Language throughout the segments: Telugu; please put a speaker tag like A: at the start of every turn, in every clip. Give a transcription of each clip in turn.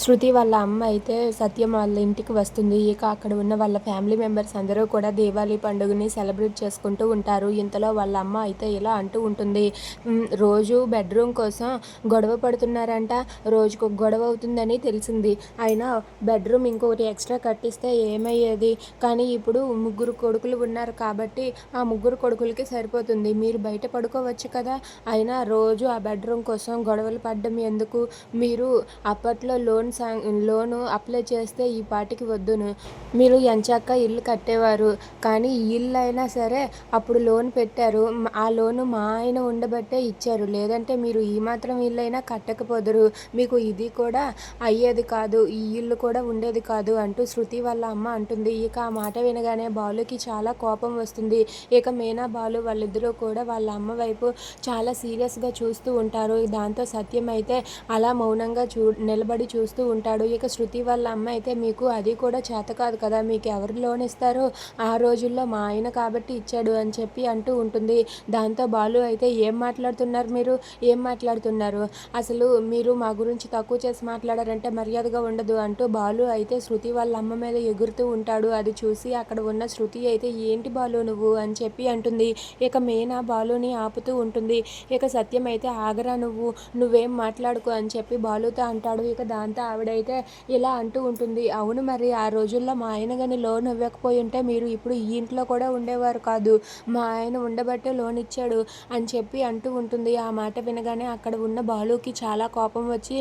A: శృతి వాళ్ళ అమ్మ అయితే సత్యం వాళ్ళ ఇంటికి వస్తుంది. ఇక అక్కడ ఉన్న వాళ్ళ ఫ్యామిలీ మెంబర్స్ అందరూ కూడా దీపావళి పండుగని సెలబ్రేట్ చేసుకుంటూ ఉంటారు. ఇంతలో వాళ్ళ అమ్మ అయితే ఇలా అంటూ ఉంటుంది. రోజు బెడ్రూమ్ కోసం గొడవ పడుతున్నారంట. రోజుకు గొడవ అవుతుందని తెలిసింది. అయినా బెడ్రూమ్ ఇంకొకటి ఎక్స్ట్రా కట్టిస్తే ఏమయ్యేది? కానీ ఇప్పుడు ముగ్గురు కొడుకులు ఉన్నారు కాబట్టి ఆ ముగ్గురు కొడుకులకి సరిపోతుంది. మీరు బయట పడుకోవచ్చు కదా? అయినా రోజు ఆ బెడ్రూమ్ కోసం గొడవలు పడ్డం ఎందుకు? మీరు అప్పట్లో లోన్ సాంగ్ లోను అప్లై చేస్తే ఈ పాటికి వద్దును. మీరు ఎంచాక ఇల్లు కట్టేవారు. కానీ ఈ ఇల్లు అయినా సరే అప్పుడు లోన్ పెట్టారు. ఆ లోను మా ఆయన ఉండబట్టే ఇచ్చారు. లేదంటే మీరు ఈ మాత్రం ఇల్లు అయినా కట్టకపోదురు. మీకు ఇది కూడా అయ్యేది కాదు. ఈ ఇల్లు కూడా ఉండేది కాదు అంటూ శృతి వాళ్ళ అమ్మ అంటుంది. ఇక ఆ మాట వినగానే బాలుకి చాలా కోపం వస్తుంది. ఇక మీనా బాలు వాళ్ళిద్దరూ కూడా వాళ్ళ అమ్మ వైపు చాలా సీరియస్గా చూస్తూ ఉంటారు. దాంతో సత్యం అయితే అలా మౌనంగా చూ నిలబడి చూస్తూ ఉంటాడు. ఇక శృతి వాళ్ళ అమ్మ అయితే మీకు అది కూడా చేత కాదు కదా మీకు ఎవరు లోన్ ఇస్తారో? ఆ రోజుల్లో మా ఆయన కాబట్టి ఇచ్చాడు అని చెప్పి అంటూ ఉంటుంది. దాంతో బాలు అయితే ఏం మాట్లాడుతున్నారు మీరు? ఏం మాట్లాడుతున్నారు? అసలు మీరు మా గురించి తక్కువ చేసి మాట్లాడారంటే మర్యాదగా ఉండదు అంటూ బాలు అయితే శృతి వాళ్ళ అమ్మ మీద ఎగురుతూ ఉంటాడు. అది చూసి అక్కడ ఉన్న శృతి అయితే ఏంటి బాలు నువ్వు? అని చెప్పి అంటుంది. ఇక మేనా బాలుని ఆపుతూ ఉంటుంది. ఇక సత్యం అయితే ఆగరా నువ్వు నువ్వేం మాట్లాడుకో? అని చెప్పి బాలుతో అంటాడు. ఇక దాంతో ఆవిడైతే ఇలా అంటూ ఉంటుంది. అవును మరి ఆ రోజుల్లో మా ఆయన కానీ లోన్ ఇవ్వకపోయి ఉంటే మీరు ఇప్పుడు ఈ ఇంట్లో కూడా ఉండేవారు కాదు. మా ఆయన ఉండబట్టే లోన్ ఇచ్చాడు అని చెప్పి అంటూ ఉంటుంది. ఆ మాట వినగానే అక్కడ ఉన్న బాలుకి చాలా కోపం వచ్చి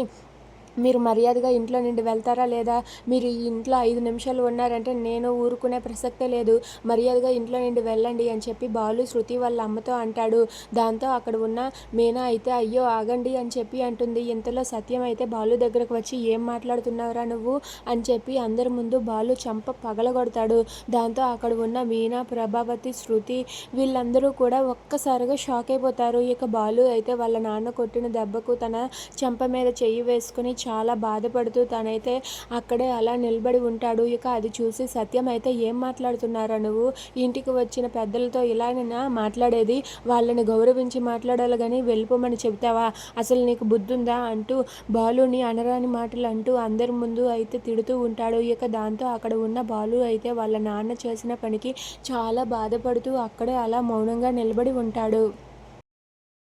A: మీరు మర్యాదగా ఇంట్లో నుండి వెళ్తారా లేదా మీరు ఈ ఇంట్లో ఐదు నిమిషాలు ఉన్నారంటే నేను ఊరుకునే ప్రసక్తే లేదు. మర్యాదగా ఇంట్లో నుండి వెళ్ళండి అని చెప్పి బాలు శృతి వాళ్ళ అమ్మతో అంటాడు. దాంతో అక్కడ ఉన్న మీనా అయితే అయ్యో ఆగండి అని చెప్పి అంటుంది. ఇంతలో సత్యం అయితే బాలు దగ్గరకు వచ్చి ఏం మాట్లాడుతున్నావురా నువ్వు అని చెప్పి అందరి ముందు బాలు చంప పగలగొడతాడు. దాంతో అక్కడ ఉన్న మీనా ప్రభావతి శృతి వీళ్ళందరూ కూడా ఒక్కసారిగా షాక్ అయిపోతారు. ఇక బాలు అయితే వాళ్ళ నాన్న కొట్టిన దెబ్బకు తన చెంప మీద చెయ్యి వేసుకుని చాలా బాధపడుతూ తనైతే అక్కడే అలా నిలబడి ఉంటాడు. ఇక అది చూసి సత్యం అయితే ఏం మాట్లాడుతున్నారా నువ్వు? ఇంటికి వచ్చిన పెద్దలతో ఇలాగైనా మాట్లాడేది? వాళ్ళని గౌరవించి మాట్లాడాలి కానీ వెళ్ళిపోమని చెబుతావా? అసలు నీకు బుద్ధుందా? అంటూ బాలుని అనరాని మాటలు అంటూ అందరి ముందు అయితే తిడుతూ ఉంటాడు. ఇక దాంతో అక్కడ ఉన్న బాలు అయితే వాళ్ళ నాన్న చేసిన పనికి చాలా బాధపడుతూ అక్కడే అలా మౌనంగా నిలబడి ఉంటాడు.